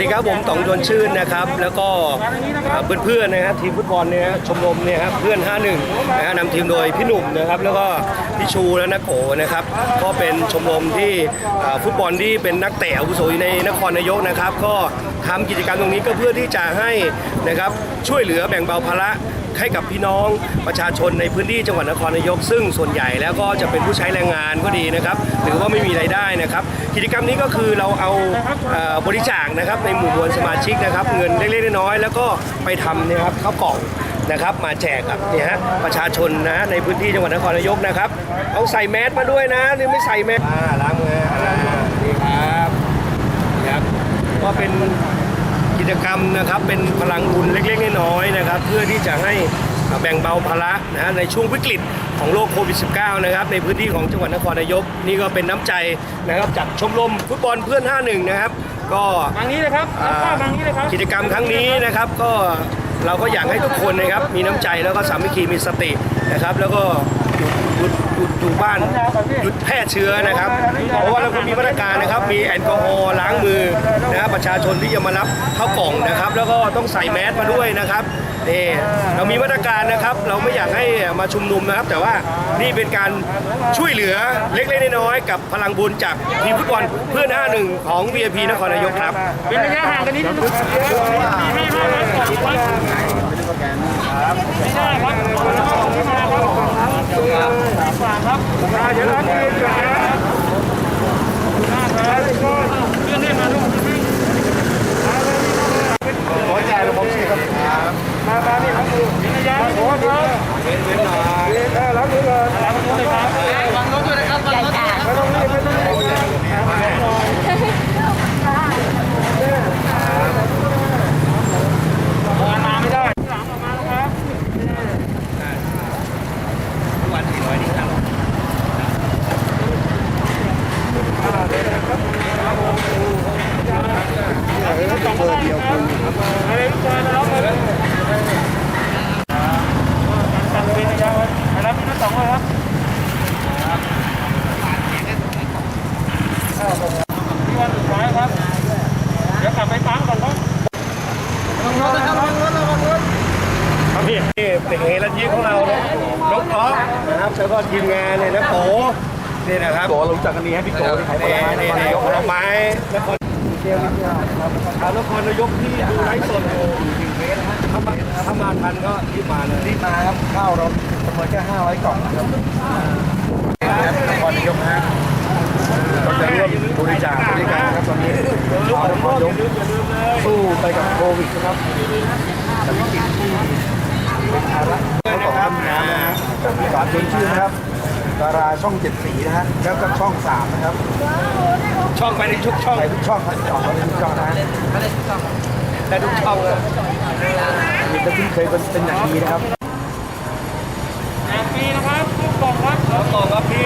วัสดีครับผมต๋องชวนชื่นนะครับ แล้วก็อ่าเพื่อนๆนะฮะทีมฟุตบอลเนี่ยฮะชมรมเนี่ยครับเพื่อน 51นะฮะนำทีมโดยพี่หนุ่มนะครับ แล้วก็พี่ชูและนักโกนะครับ ก็เป็นชมรมที่อ่าฟุตบอลที่เป็นนักเตะอาวุโสอยู่ในนครนายกนะครับ ก็ทำกิจกรรมตรงนี้ก็เพื่อที่จะให้นะครับช่วยเหลือแบ่งเบาภาระ ให้กับพี่น้องประชาชนในพื้นที่จังหวัดนครนายก ซึ่งส่วนใหญ่แล้วก็จะเป็นผู้ใช้แรงงานก็ดีนะครับ หรือว่าไม่มีรายได้นะครับ กิจกรรมนี้ก็คือเราเอาบริจาคนะครับในหมู่มวลสมาชิกนะครับ เงินเล็กๆน้อยๆแล้วก็ไปทำนะครับข้าวกล่องนะครับมาแจกกับเนี่ยฮะประชาชนนะในพื้นที่จังหวัดนครนายกนะครับเอาใส่แมสมาด้วยนะหรือไม่ใส่แมสล้างมืออ่านี่ครับครับก็เป็น กิจกรรมนะครับเป็นพลังบุญเล็กๆน้อยๆนะครับ เพื่อที่จะให้แบ่งเบาภาระนะฮะในช่วงวิกฤตของโรคโควิด -19 นะครับในพื้นที่ของจังหวัดนครนายก นี่ก็เป็นน้ำใจนะครับจากชมรมฟุตบอลเพื่อน 51 นะครับ ก็ทางนี้เลยครับรับภาพทางนี้เลยครับกิจกรรมครั้งนี้นะครับก็ เราก็อยากให้ทุกคนนะครับมีน้ำใจแล้วก็สามัคคีมีสตินะครับ แล้วก็หยุดหยุดหยุดอยู่บ้านหยุดแพร่เชื้อนะครับ เพราะว่าเราก็มีมาตรการนะครับ มีแอลกอฮอล์ล้างมือนะครับประชาชนที่จะมารับเข้ากล่องนะครับ แล้วก็ต้องใส่แมสมาด้วยนะครับนี่เรามีมาตรการนะครับ เราไม่อยากให้มาชุมนุมนะครับ แต่ว่านี่เป็นการช่วยเหลือเล็กๆน้อยๆกับพลังบุญจากทีมฟุตบอลเพื่อน 5-1 ของ VIP นครนายกครับ เป็นระยะห่างกันนิดนึง ครับ ป็นเฮลันยิของเราเนี่ยน้องก๊อฟนะครับแล้วก็ทีมงานเนี่ยนะโก นี่นะครับโกรู้จักกันดีให้พี่โกที่ขายผลไม้นี่นี่ยกผลไม้นครชาวนครนายกที่ดูไลฟ์สดอยู่ถ้ามาถ้ามาทันก็รีบมาเลยรีบมาครับข้าวเราจำนวนแค่500กล่องนะครับนครนายกฮะเราจะร่วมบริจาคบริการครับตอนนี้ชาวนครนายกสู้ไปกับโควิดนะครับกับวิกฤตที่เป็นภาระเขาบอกทำน้ำนะฮะมีสารชวนชื่อนะครับ ดาราช่องเจ็ดสีนะฮะแล้วก็ช่องสามนะครับ ช่องไปในทุกช่องไปทุกช่องครับจองไปทุกช่องนะฮะได้ทุกช่องเลยมีแต่ที่เคยเป็นเป็นอย่างดีนะครับแจกฟรีนะครับทุกกล่องครับแล้วต่อครับพี่